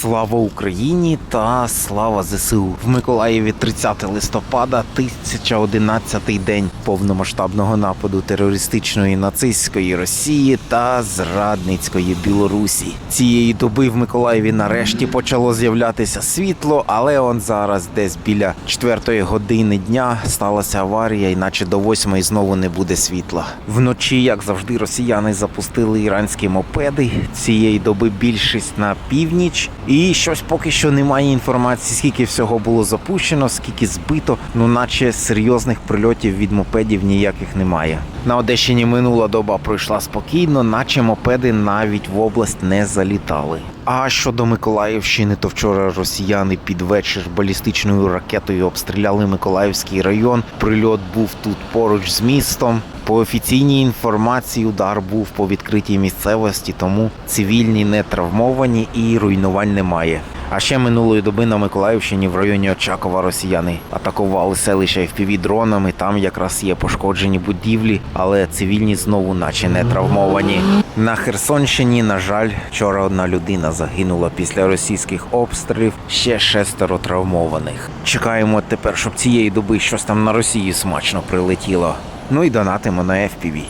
Слава Україні та слава ЗСУ в Миколаєві 30 листопада, 1011 день повномасштабного нападу терористичної нацистської Росії та зрадницької Білорусі. Цієї доби в Миколаєві нарешті почало з'являтися світло, але он зараз десь біля 4 години дня сталася аварія, іначе до 8 знову не буде світла. Вночі, як завжди, росіяни запустили іранські мопеди. Цієї доби більшість на північ. І щось поки що немає інформації, скільки всього було запущено, скільки збито. Ну, наче серйозних прильотів від мопедів ніяких немає. На Одещині минула доба пройшла спокійно, наче мопеди навіть в область не залітали. А щодо Миколаївщини, то вчора росіяни під вечір балістичною ракетою обстріляли Миколаївський район. Прильот був тут поруч з містом. По офіційній інформації удар був по відкритій місцевості, тому цивільні не травмовані і руйнувань немає. А ще минулої доби на Миколаївщині в районі Очакова росіяни атакували селище fpv дронами. Там якраз є пошкоджені будівлі, але цивільні знову, наче не травмовані. На Херсонщині, на жаль, вчора одна людина загинула після російських обстрілів. Ще шестеро травмованих. Чекаємо тепер, щоб цієї доби щось там на Росії смачно прилетіло. Ну і донатимо на FPV.